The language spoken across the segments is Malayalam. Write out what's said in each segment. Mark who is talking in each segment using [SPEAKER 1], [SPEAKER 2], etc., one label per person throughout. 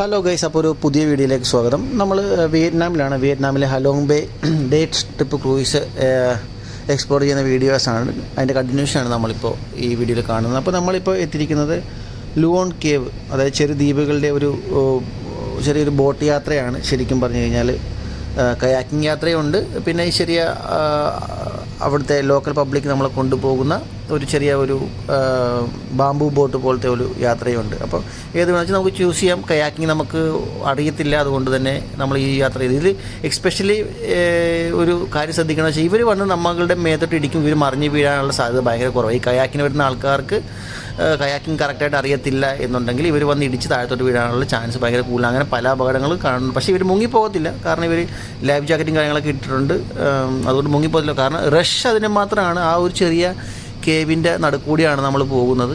[SPEAKER 1] ഹലോ ഗൈസ് അപ്പോൾ ഒരു പുതിയ വീഡിയോയിലേക്ക് സ്വാഗതം. നമ്മൾ വിയറ്റ്നാമിലാണ്. വിയറ്റ്നാമിലെ Halong Bay day trip cruise explore ചെയ്യുന്ന വീഡിയോസാണ്. അതിന്റെ കണ്ടിന്യൂഷനാണ് നമ്മളിപ്പോൾ ഈ വീഡിയോയിൽ കാണുന്നത്. അപ്പോൾ നമ്മളിപ്പോൾ എത്തിയിരിക്കുന്നത് ലുവോൺ കേവ് അതായത് ചെറു ദ്വീപുകളുടെ ഒരു ചെറിയൊരു ബോട്ട് യാത്രയാണ് ശരിക്കും പറഞ്ഞു കഴിഞ്ഞാൽ കയാക്കിംഗ് യാത്രയുണ്ട്. പിന്നെ ചെറിയ അവിടുത്തെ ലോക്കൽ പബ്ലിക് നമ്മളെ കൊണ്ടുപോകുന്ന ഒരു ചെറിയ ഒരു ബാംബു ബോട്ട് പോലത്തെ ഒരു യാത്രയുണ്ട്. അപ്പോൾ ഏത് വേണമെന്ന് നമുക്ക് ചൂസ് ചെയ്യാം. കയാക്കിങ് നമുക്ക് അറിയത്തില്ല. അതുകൊണ്ട് തന്നെ നമ്മൾ ഈ യാത്ര ചെയ്ത്. ഇതിൽ എക്സ്പെഷ്യലി ഒരു കാര്യം ശ്രദ്ധിക്കണം വെച്ചാൽ ഇവർ വന്ന് നമ്മളുടെ മേത്തോട്ട് ഇടിക്കും. ഇവർ മറിഞ്ഞ് വീഴാനുള്ള സാധ്യത ഭയങ്കര കുറവാണ് ഈ കയാക്കിന് വരുന്ന ആൾക്കാർക്ക് കയാക്കിങ് കറക്റ്റായിട്ട് അറിയത്തില്ല എന്നുണ്ടെങ്കിൽ ഇവർ വന്ന് ഇടിച്ച് താഴത്തോട്ട് വീഴാനുള്ള ചാൻസ് ഭയങ്കര കൂടുതലാണ് അങ്ങനെ പല അപകടങ്ങൾ കാണുന്നു പക്ഷേ ഇവർ മുങ്ങിപ്പോകത്തില്ല കാരണം ഇവർ ലൈഫ് ജാക്കറ്റും കാര്യങ്ങളൊക്കെ ഇട്ടിട്ടുണ്ട്. അതുകൊണ്ട് മുങ്ങിപ്പോകത്തില്ല കാരണം റഷ് അതിന് മാത്രമാണ് ആ ഒരു ചെറിയ കേവിന്റെ നടുക്കൂടിയാണ് നമ്മൾ പോകുന്നത്.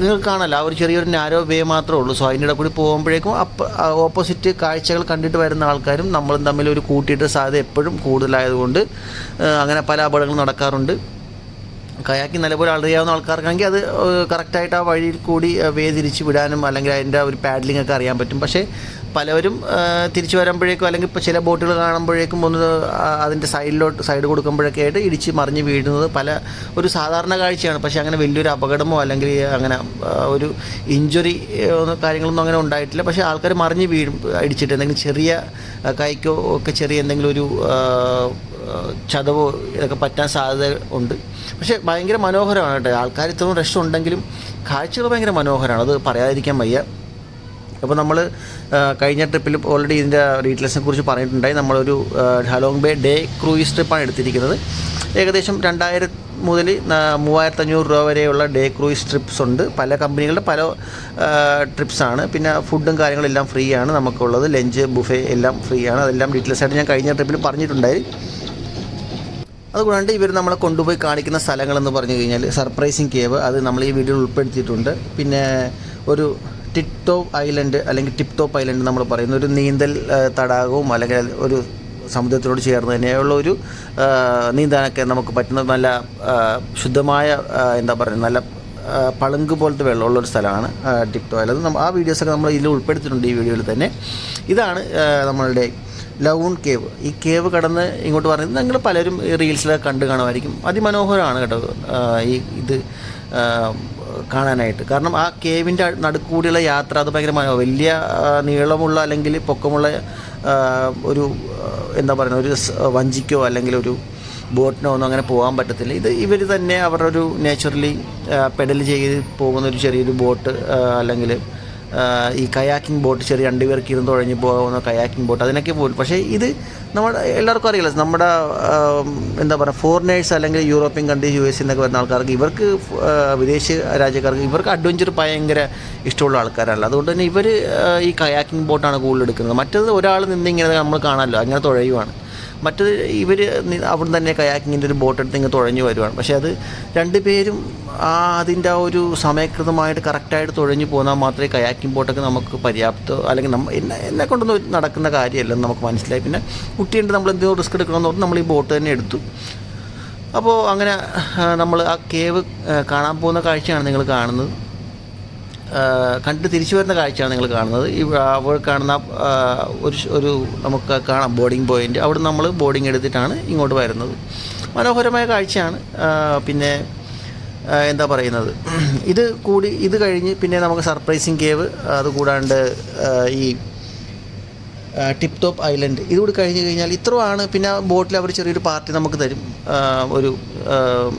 [SPEAKER 1] നിങ്ങൾ കാണല്ല ആ ഒരു ചെറിയൊരു നാരോ വേ മാത്രമേ ഉള്ളൂ. സോ അതിന്റെ കൂടി പോകുമ്പോഴേക്കും അപ്പ ഓപ്പോസിറ്റ് കാഴ്ചകൾ കണ്ടിട്ട് വരുന്ന ആൾക്കാരും നമ്മളും തമ്മിൽ ഒരു കൂട്ടിയിട്ട് സാധ്യത എപ്പോഴും കൂടുതലായതുകൊണ്ട് അങ്ങനെ പല അപകടങ്ങളും നടക്കാറുണ്ട്. കയാക്കി നല്ലപോലെ അറിയാവുന്ന ആൾക്കാർക്കാണെങ്കിൽ അത് കറക്റ്റായിട്ട് ആ വഴിയിൽ കൂടി ആ, വേ തിരിച്ച് വിടാനും അല്ലെങ്കിൽ അതിന്റെ ഒരു പാഡലിംഗ് ഒക്കെ അറിയാൻ പറ്റും. പക്ഷേ പലവരും തിരിച്ചു വരുമ്പോഴേക്കും അല്ലെങ്കിൽ ഇപ്പോൾ ചില ബോട്ടുകൾ കാണുമ്പോഴേക്കും ഒന്ന് അതിന്റെ സൈഡിലോട്ട് സൈഡ് കൊടുക്കുമ്പോഴൊക്കെ ആയിട്ട് ഇടിച്ച് മറിഞ്ഞ് വീഴുന്നത് പല ഒരു സാധാരണ കാഴ്ചയാണ്. പക്ഷേ അങ്ങനെ വലിയൊരു അപകടമോ അല്ലെങ്കിൽ അങ്ങനെ ഒരു ഇഞ്ചുറി കാര്യങ്ങളൊന്നും അങ്ങനെ ഉണ്ടായിട്ടില്ല. പക്ഷേ ആൾക്കാർ മറിഞ്ഞ് വീഴും ഇടിച്ചിട്ട് എന്തെങ്കിലും ചെറിയ കൈക്കോ ഒക്കെ ചെറിയ എന്തെങ്കിലും ഒരു ചതവോ ഇതൊക്കെ പറ്റാൻ സാധ്യത ഉണ്ട്. പക്ഷേ ഭയങ്കര മനോഹരമാണ് കേട്ടോ. ആൾക്കാർ ഇത്രയും റഷ് ഉണ്ടെങ്കിലും കാഴ്ചകൾ ഭയങ്കര മനോഹരമാണ്. അത് പറയാതിരിക്കാൻ വയ്യ. അപ്പോൾ നമ്മൾ കഴിഞ്ഞ ട്രിപ്പിൽ ഓൾറെഡി ഇതിന്റെ ഡീറ്റെയിൽസിനെ കുറിച്ച് പറഞ്ഞിട്ടുണ്ടായി. നമ്മളൊരു ഹലോങ് ബേ ഡേ ക്രൂയിസ് ട്രിപ്പാണ് എടുത്തിരിക്കുന്നത്. ഏകദേശം രണ്ടായിരം മുതൽ മൂവായിരത്തി അഞ്ഞൂറ് രൂപ വരെയുള്ള ഡേ ക്രൂയിസ് ട്രിപ്സ് ഉണ്ട്. പല കമ്പനികളുടെ പല ട്രിപ്സാണ് പിന്നെ ഫുഡും കാര്യങ്ങളും എല്ലാം ഫ്രീ ആണ് നമുക്കുള്ളത്. ലഞ്ച് ബുഫേ എല്ലാം ഫ്രീ ആണ്. അതെല്ലാം ഡീറ്റെയിൽസ് ആയിട്ട് ഞാൻ കഴിഞ്ഞ ട്രിപ്പിൽ പറഞ്ഞിട്ടുണ്ടായി. അതുകൂടാണ്ട് ഇവർ നമ്മളെ കൊണ്ടുപോയി കാണിക്കുന്ന സ്ഥലങ്ങളെന്ന് പറഞ്ഞു കഴിഞ്ഞാൽ സർപ്രൈസിങ് കേവ് അത് നമ്മൾ ഈ വീഡിയോയിൽ ഉൾപ്പെടുത്തിയിട്ടുണ്ട്. പിന്നെ ഒരു ടിപ് ടോപ്പ് ഐലൻഡ് അല്ലെങ്കിൽ ടിപ് ടോപ്പ് ഐലൻഡ് നമ്മൾ പറയുന്ന ഒരു നീന്തൽ തടാകവും അല്ലെങ്കിൽ ഒരു സമുദ്രത്തിനോട് ചേർന്ന് തന്നെയുള്ള ഒരു നീന്താനൊക്കെ നമുക്ക് പറ്റുന്ന നല്ല ശുദ്ധമായ എന്താ പറയുക നല്ല പളുങ്ക് പോലത്തെ വെള്ളമുള്ള ഒരു സ്ഥലമാണ് ടിപ്ടോ ഐലൻഡ്. ആ വീഡിയോസൊക്കെ നമ്മൾ ഇതിൽ ഉൾപ്പെടുത്തിയിട്ടുണ്ട് ഈ വീഡിയോയിൽ തന്നെ. ഇതാണ് നമ്മളുടെ ലവൂൺ കേവ്. ഈ കേവ് കടന്ന് ഇങ്ങോട്ട് പറയുന്നത് നിങ്ങൾ പലരും റീൽസിലൊക്കെ കണ്ടു കാണുമായിരിക്കും. അതിമനോഹരമാണ് കേട്ടോ ഈ ഇത് കാണാനായിട്ട്. കാരണം ആ കേവിന്റെ നടുക്കൂടിയുള്ള യാത്ര അത് ഭയങ്കര വലിയ നീളമുള്ള അല്ലെങ്കിൽ പൊക്കമുള്ള ഒരു എന്താ പറയുക ഒരു വഞ്ചിക്കോ അല്ലെങ്കിൽ ഒരു ബോട്ടിനോ ഒന്നും അങ്ങനെ പോകാൻ പറ്റത്തില്ല. ഇത് ഇവർ തന്നെ അവരുടെ ഒരു നേച്ചുറലി പെഡൽ ചെയ്ത് പോകുന്ന ഒരു ചെറിയൊരു ബോട്ട് അല്ലെങ്കിൽ ഈ കയാക്കിംഗ് ബോട്ട് ചെറിയ രണ്ടുപേർക്ക് ഇരുന്ന് തുഴഞ്ഞു പോകുന്ന കയാക്കിംഗ് ബോട്ട്. അതിനൊക്കെ പോലും പക്ഷേ ഇത് നമ്മുടെ എല്ലാവർക്കും അറിയില്ല. നമ്മുടെ എന്താ പറയുക ഫോറിനേഴ്സ് അല്ലെങ്കിൽ യൂറോപ്യൻ കൺട്രീസ് യു എസ് എന്നൊക്കെ വരുന്ന ആൾക്കാർക്ക് ഇവർക്ക് വിദേശ രാജ്യക്കാർക്ക് ഇവർക്ക് അഡ്വഞ്ചർ ഭയങ്കര ഇഷ്ടമുള്ള ആൾക്കാരല്ല. അതുകൊണ്ട് തന്നെ ഇവർ ഈ കയാക്കിംഗ് ബോട്ടാണ് കൂടുതൽ എടുക്കുന്നത്. മറ്റത് ഒരാൾ നിന്നിങ്ങനെ നമ്മൾ കാണാമല്ലോ അങ്ങനെ തുഴയുവാണ്. മറ്റത് ഇവർ അവിടെ തന്നെ കയാക്കിങ്ങിന്റെ ഒരു ബോട്ട് എടുത്ത് ഇങ്ങനെ തുഴഞ്ഞു വരുവാണ്. പക്ഷേ അത് രണ്ട് പേരും ആ അതിന്റെ ആ ഒരു സമയകൃതമായിട്ട് കറക്റ്റായിട്ട് തുഴഞ്ഞു പോന്നാൽ മാത്രമേ കയാക്കിംഗ് ബോട്ടൊക്കെ നമുക്ക് പര്യാപ്തം അല്ലെങ്കിൽ നമ്മ എന്നെ എന്നെ കൊണ്ടൊന്നും നടക്കുന്ന കാര്യമല്ലെന്ന് നമുക്ക് മനസ്സിലായി. പിന്നെ കുട്ടിയുണ്ട് നമ്മൾ എന്തെങ്കിലും റിസ്ക് എടുക്കണമെന്ന് പറഞ്ഞ് നമ്മൾ ഈ ബോട്ട് തന്നെ എടുത്തു. അപ്പോൾ അങ്ങനെ നമ്മൾ ആ കേവ് കാണാൻ പോകുന്ന കാഴ്ചയാണ് നിങ്ങൾ കാണുന്നത്. കണ്ടിട്ട് തിരിച്ചു വരുന്ന കാഴ്ചയാണ് നിങ്ങൾ കാണുന്നത്. ഈ അവിടെ കാണുന്ന ഒരു ഒരു നമുക്ക് കാണാം ബോർഡിംഗ് പോയിന്റ്. അവിടെ നമ്മൾ ബോർഡിംഗ് എടുത്തിട്ടാണ് ഇങ്ങോട്ട് വരുന്നത്. മനോഹരമായ കാഴ്ചയാണ്. പിന്നെ എന്താ പറയുന്നത്? ഇത് കൂടി ഇത് കഴിഞ്ഞ് പിന്നെ നമുക്ക് സർപ്രൈസിങ് കേവ് അതുകൂടാണ്ട് ഈ ടിപ് ടോപ്പ് ഐലൻഡ്. ഇതുകൂടി കഴിഞ്ഞ് കഴിഞ്ഞാൽ ഇത്രയാണ് പിന്നെ ബോട്ടിൽ അവർ ചെറിയൊരു പാർട്ടി നമുക്ക് തരും. ഒരു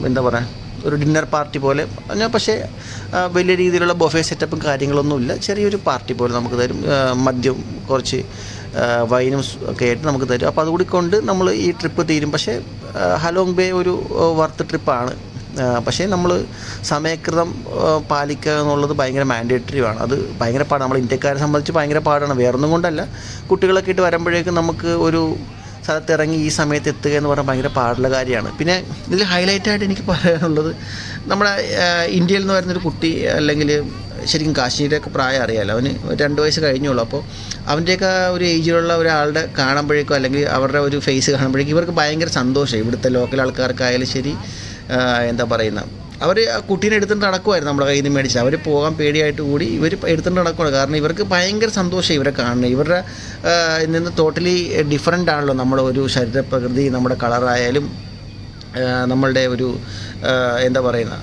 [SPEAKER 1] എന്താ പറയുക ഒരു ഡിന്നർ പാർട്ടി പോലെ. പക്ഷേ വലിയ രീതിയിലുള്ള ബൊഫേ സെറ്റപ്പും കാര്യങ്ങളൊന്നുമില്ല. ചെറിയൊരു പാർട്ടി പോലെ നമുക്ക് തരും. മദ്യം കുറച്ച് വൈനും ഒക്കെ ആയിട്ട് നമുക്ക് തരും. അപ്പോൾ അതുകൂടി കൊണ്ട് നമ്മൾ ഈ ട്രിപ്പ് തീരും. പക്ഷേ ഹലോങ് ബേ ഒരു വർത്ത് ട്രിപ്പാണ് പക്ഷേ നമ്മൾ സമയകൃതം പാലിക്കുക എന്നുള്ളത് ഭയങ്കര മാൻഡേറ്ററി ആണ്. അത് ഭയങ്കര പാടാണ്. നമ്മൾ ഇന്ത്യക്കാരെ സംബന്ധിച്ച് ഭയങ്കര പാടാണ്. വേറൊന്നും കൊണ്ടല്ല. കുട്ടികളൊക്കെ ഇട്ട് വരുമ്പോഴേക്കും നമുക്ക് ഒരു സ്ഥലത്ത് ഇറങ്ങി ഈ സമയത്ത് എത്തുക എന്ന് പറഞ്ഞാൽ ഭയങ്കര പാടുള്ള കാര്യമാണ്. പിന്നെ ഇതിൽ ഹൈലൈറ്റായിട്ട് എനിക്ക് പറയാനുള്ളത് നമ്മുടെ ഇന്ത്യയിൽ നിന്ന് വരുന്നൊരു കുട്ടി അല്ലെങ്കിൽ ശരിക്കും കാശ്മീരൊക്കെ പ്രായം അറിയാമല്ലോ അവന് രണ്ട് വയസ്സ് കഴിഞ്ഞുള്ളൂ. അപ്പോൾ അവന്റെയൊക്കെ ഒരു ഏജിലുള്ള ഒരാളുടെ കാണുമ്പോഴേക്കോ അല്ലെങ്കിൽ അവരുടെ ഒരു ഫേസ് കാണുമ്പോഴേക്കും ഇവർക്ക് ഭയങ്കര സന്തോഷം. ഇവിടുത്തെ ലോക്കൽ ആൾക്കാർക്കായാലും ശരി എന്താ പറയുന്ന അവർ ആ കുട്ടീനെ എടുത്തിട്ട് നടക്കുമായിരുന്നു നമ്മുടെ കയ്യിൽ നിന്ന് മേടിച്ച്. അവർ പോകാൻ പേടിയായിട്ട് കൂടി ഇവർ എടുത്തിട്ട് നടക്കുകയാണ് കാരണം ഇവർക്ക് ഭയങ്കര സന്തോഷം ഇവരെ കാണുന്നത് ഇവരുടെ നിന്ന് ടോട്ടലി ഡിഫറെന്റ് ആണല്ലോ നമ്മുടെ ഒരു ശരീരപ്രകൃതി നമ്മുടെ കളറായാലും നമ്മളുടെ ഒരു എന്താ പറയുന്ന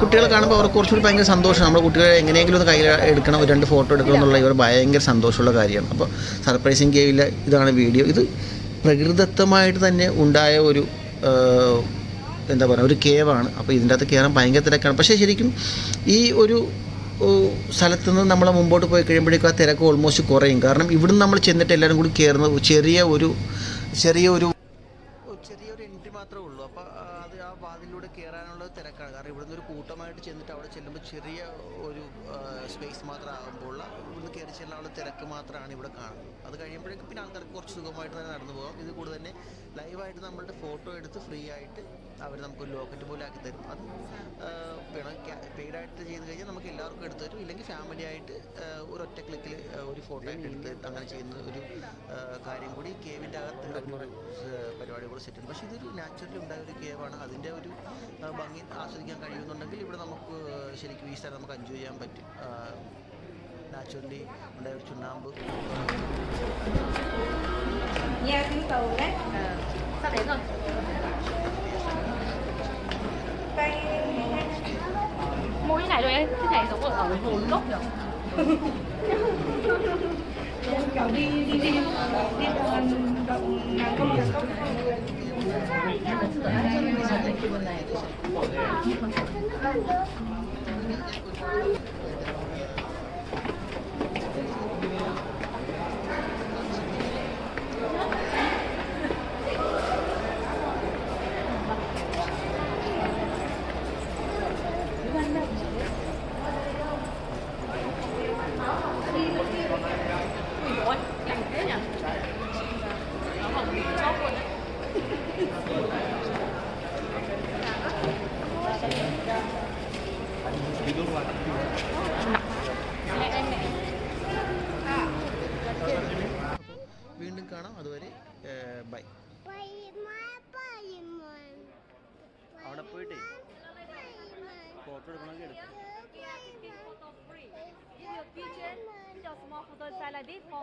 [SPEAKER 1] കുട്ടികളെ കാണുമ്പോൾ അവർക്ക് കുറച്ചുകൂടി ഭയങ്കര സന്തോഷം. നമ്മുടെ കുട്ടികളെ എങ്ങനെയെങ്കിലും ഒന്ന് കയ്യിൽ എടുക്കണം രണ്ട് ഫോട്ടോ എടുക്കണം എന്നുള്ള ഇവർ ഭയങ്കര സന്തോഷമുള്ള കാര്യമാണ്. അപ്പോൾ സർപ്രൈസിങ് കേവിലെ ഇതാണ് വീഡിയോ ഇത് പ്രകൃതിദത്തമായിട്ട് തന്നെ ഉണ്ടായ ഒരു എന്താ പറയുക ഒരു കേവാണ്. അപ്പോൾ ഇതിന്റെ അകത്ത് കയറാൻ ഭയങ്കര തിരക്കാണ്. പക്ഷേ ശരിക്കും ഈ ഒരു സ്ഥലത്തുനിന്ന് സ്ഥലത്ത് നിന്ന് നമ്മൾ മുമ്പോട്ട് പോയി കഴിയുമ്പോഴേക്കും ആ തിരക്ക് ഓൾമോസ്റ്റ് കുറയും. കാരണം ഇവിടുന്ന് നമ്മൾ ചെന്നിട്ട് എല്ലാവരും കൂടി കയറുന്ന ചെറിയ ഒരു ചെറിയ ഒരു മാത്രമേ ഉള്ളൂ. അപ്പോൾ അത് ആ വാതിലൂടെ കയറാനുള്ള തിരക്കാണ്. കാരണം ഇവിടുന്ന് ഒരു കൂട്ടമായിട്ട് ചെന്നിട്ട് അവിടെ ചെല്ലുമ്പോൾ ചെറിയ ഒരു സ്പേസ് മാത്രം ആകുമ്പോൾ ഇവിടുന്ന് കയറി ചെല്ലാനുള്ള തിരക്ക് മാത്രമാണ് ഇവിടെ കാണുന്നത്. അത് കഴിയുമ്പോഴേക്കും പിന്നെ ആൾക്കാർക്ക് കുറച്ച് സുഖമായിട്ട് തന്നെ നടന്നു പോകാം. ഇത് കൂടെ തന്നെ ലൈവായിട്ട് നമ്മളുടെ ഫോട്ടോ എടുത്ത് ഫ്രീ ആയിട്ട് അവർ നമുക്ക് ലോക്കറ്റ് പോലെ ആക്കി തരും. അത് വേണം പെയ്ഡായിട്ട് ചെയ്ത് കഴിഞ്ഞാൽ നമുക്ക് എല്ലാവർക്കും എടുത്തു തരും. ഇല്ലെങ്കിൽ ഫാമിലി ആയിട്ട് ഒരു ഒറ്റ ക്ലിക്കിൽ ഒരു ഫോട്ടോ എടുത്ത് അങ്ങനെ ചെയ്യുന്ന ഒരു കാര്യം കൂടി കേവിന്റെ അകത്ത് പരിപാടി കൂടെ സെറ്റ് ചെയ്യും പക്ഷേ ഇതൊരു നാച്ചുറലി ഉണ്ടായ ഒരു കേവാണ് അതിൻ്റെ ഒരു ആ, ഭംഗി ആസ്വദിക്കാൻ കഴിയുന്നുണ്ടെങ്കിൽ ഇവിടെ നമുക്ക് ശരിക്കും ഈ സ്ഥലം നമുക്ക് എൻജോയ് ചെയ്യാൻ പറ്റും നാച്ചുറലി ഉണ്ടായ ഒരു ചുണ്ണാമ്പ്
[SPEAKER 2] Nha tiếng tàu đấy
[SPEAKER 3] Sắp đến rồi.
[SPEAKER 2] Cây
[SPEAKER 3] Mua cái này rồi em, cái này giống ở ở hồ gốc nhỉ?
[SPEAKER 2] kiểu đi đi đi đi
[SPEAKER 3] 젊은 나이에 드셔. 네.
[SPEAKER 1] വീണ്ടും കാണാം അതുവരെ ബൈ അവിടെ പോയിട്ട് ഫോട്ടോ എടുക്കണമെങ്കിൽ എടുക്കാം
[SPEAKER 3] Photo free. Give your kitchen, your small photo inside like this for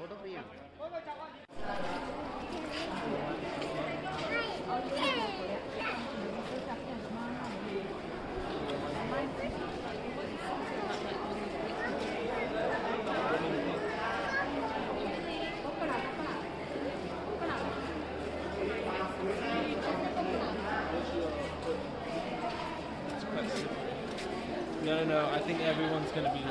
[SPEAKER 4] No, No, no, I think everyone's going to be there.